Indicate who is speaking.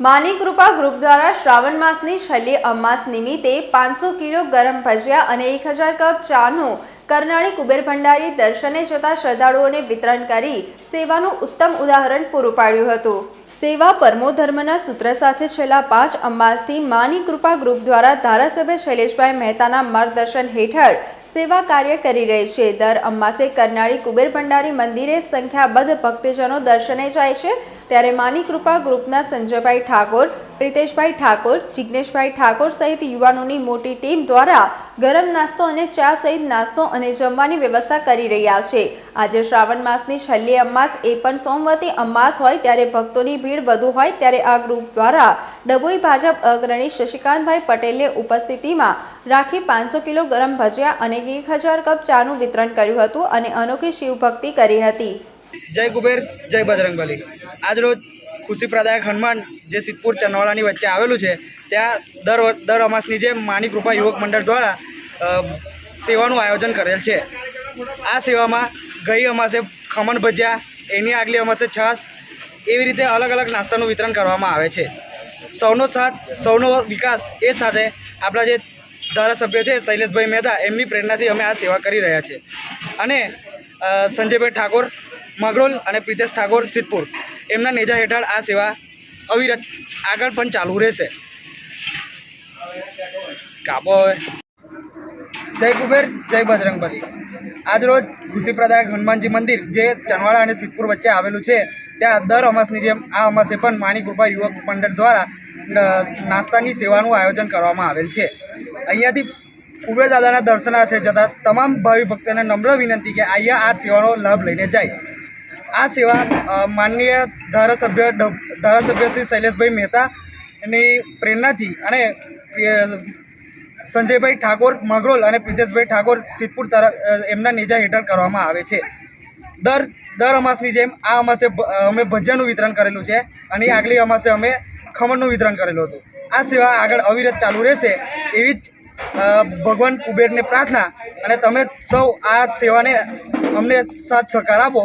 Speaker 1: માની કૃપા ગ્રુપ દ્વારા શ્રાવણ માસની છેલ્લી અમાસ નિમિત્તે પાંચસો કિલો ગરમ ભજીયા અને એક હજાર કપ ચાનું કરનાળી કુબેર ભંડારી દર્શને જતા શ્રદ્ધાળુઓને વિતરણ કરી સેવાનું ઉત્તમ ઉદાહરણ પૂરું પાડ્યું હતું. સેવા પરમો ધર્મના સૂત્ર સાથે છેલ્લા પાંચ અમાસથી માની કૃપા ગ્રુપ દ્વારા ધારાસભ્ય શૈલેષભાઈ મહેતાના માર્ગદર્શન હેઠળ સેવા કાર્ય કરી રહી છે. દર અમાસે કરનાળી કુબેર ભંડારી મંદિરે સંખ્યાબદ્ધ ભક્તજનો દર્શને જાય છે ત્યારે માની કૃપા ગ્રુપના સંજયભાઈ ઠાકોર, પ્રિતેશભાઈ ઠાકોર જિજ્ઞેશભાઈ ઠાકોર સહિત યુવાનોની મોટી ટીમ દ્વારા ગરમ નાસ્તો અને ચા સહિત નાસ્તો અને જમવાની વ્યવસ્થા કરી રહ્યા છે. આજે શ્રાવણ માસની છેલ્લી અમાસ, એ પણ સોમવતી અમાસ હોય ત્યારે ભક્તોની ભીડ વધુ હોય ત્યારે આ ગ્રુપ દ્વારા ડભોઈ ભાજપ અગ્રણી શશિકાંતભાઈ પટેલની ઉપસ્થિતિમાં રાખી પાંચસો કિલો ગરમ ભજીયા અને એક હજાર કપ ચાનું વિતરણ કર્યું હતું અને અનોખી શિવભક્તિ કરી હતી.
Speaker 2: જય કુબેર, જય બજરંગબલી. આજરોજ ખુશીપ્રદાયક હનુમાન જે સિદ્ધપુર ચનવાડાની વચ્ચે આવેલું છે, ત્યાં દર દર અમાસની જેમ માની કૃપા યુવક મંડળ દ્વારા સેવાનું આયોજન કરેલ છે. આ સેવામાં ગઈ અમાસે ખમણ ભજીયા, એની આગલી અમાસે છાશ, એવી રીતે અલગ અલગ નાસ્તાનું વિતરણ કરવામાં આવે છે. સૌનો સાથ, સૌનો વિકાસ એ સાથે આપણા જે ધારાસભ્ય છે, શૈલેષભાઈ મહેતા, એમની પ્રેરણાથી અમે આ સેવા કરી રહ્યા છીએ અને સંજયભાઈ ઠાકોર મગરોલ અને પ્રિતેશ ઠાકોર સિદ્ધપુર. એમના નેજા હેઠળ આ સેવા અવિરત આગળ પણ ચાલુ રહેશે. કાપો જય કુબેર, જય બજરંગબલી. આજરોજ ખુશીપ્રદાયક હનુમાનજી મંદિર, જે ચણવાડા અને સિદ્ધપુર વચ્ચે આવેલું છે, ત્યાં દર અમાસની જેમ આ અમાસે પણ માની કૃપા યુવક મંડળ દ્વારા નાસ્તાની સેવાનું આયોજન કરવામાં આવેલ છે. અહીંયાથી કુબેર દાદાના દર્શનાર્થે જતા તમામ ભાવિ ભક્તોને નમ્ર વિનંતી કે અહીંયા આ સેવાનો લાભ લઈને જાય. આ સેવા માનનીય ધારાસભ્ય ધારાસભ્ય શ્રી શૈલેષભાઈ મહેતાની પ્રેરણાથી અને સંજયભાઈ ઠાકોર મગરોલ અને પ્રિતેશભાઈ ઠાકોર સિદ્ધપુર તરફ એમના નેજા હેઠળ કરવામાં આવે છે. દર દર અમાસની જેમ આ અમાસે અમે ભજીયાનું વિતરણ કરેલું છે અને આગલી અમાસે અમે ખમણનું વિતરણ કરેલું હતું. આ સેવા આગળ અવિરત ચાલુ રહેશે એવી જ ભગવાન કુબેરને પ્રાર્થના અને તમે સૌ આ સેવાને અમને સાથ સહકાર આપો.